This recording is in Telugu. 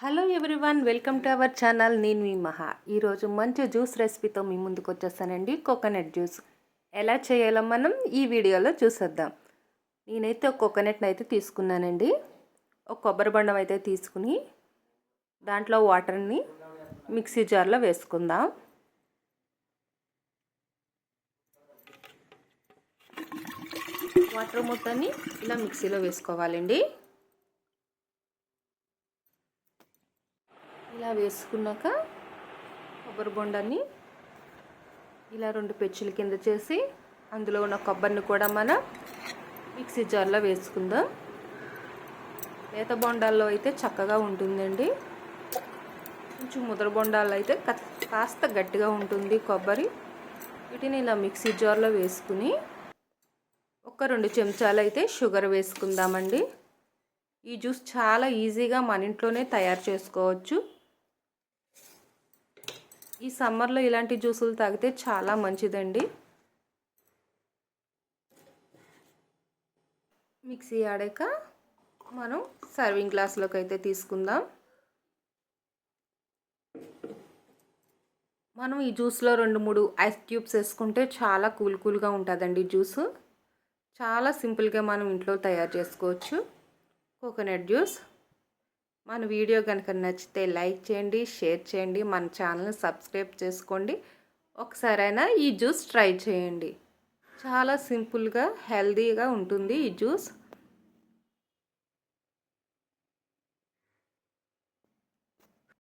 Hello everyone welcome to our channel నేను మీ మహా. ఈరోజు మంచి జ్యూస్ రెసిపీతో మీ ముందుకు వచ్చేస్తానండి కోకోనట్ జ్యూస్ ఎలా చేయాలో మనం ఈ వీడియోలో చూసేద్దాం. నేనైతే ఒక కోకోనట్ని అయితే తీసుకున్నానండి. ఒక కొబ్బరి బండం అయితే తీసుకుని దాంట్లో వాటర్ని మిక్సీ జార్లో వేసుకుందాం. వాటర్ మొత్తాన్ని ఇలా మిక్సీలో వేసుకోవాలండి. ఇలా వేసుకున్నాక కొబ్బరి బొండాన్ని ఇలా రెండు పెచ్చుల కింద చేసి అందులో ఉన్న కొబ్బరిని కూడా మనం మిక్సీ జార్లో వేసుకుందాం. లేత బొండాల్లో అయితే చక్కగా ఉంటుందండి. కొంచెం ముద్ర బొండాల్లో అయితే కాస్త గట్టిగా ఉంటుంది కొబ్బరి. వీటిని ఇలా మిక్సీ జార్లో వేసుకుని ఒక రెండు చెంచాలు అయితే షుగర్ వేసుకుందామండి. ఈ జ్యూస్ చాలా ఈజీగా మన ఇంట్లోనే తయారు చేసుకోవచ్చు. ఈ సమ్మర్లో ఇలాంటి జ్యూసులు తాగితే చాలా మంచిదండి. మిక్సీ ఆడాక మనం సర్వింగ్ గ్లాస్లోకి అయితే తీసుకుందాం. మనం ఈ జ్యూస్లో రెండు మూడు ఐస్ క్యూబ్స్ వేసుకుంటే చాలా కూల్ కూల్గా ఉంటుందండి జ్యూస్. చాలా సింపుల్గా మనం ఇంట్లో తయారు చేసుకోవచ్చు. కోకోనట్ జ్యూస్ మన వీడియో కనుక నచ్చితే లైక్ చేయండి షేర్ చేయండి మన ఛానల్ని సబ్స్క్రైబ్ చేసుకోండి. ఒకసారైనా ఈ జ్యూస్ ట్రై చేయండి. చాలా సింపుల్గా హెల్తీగా ఉంటుంది ఈ జ్యూస్.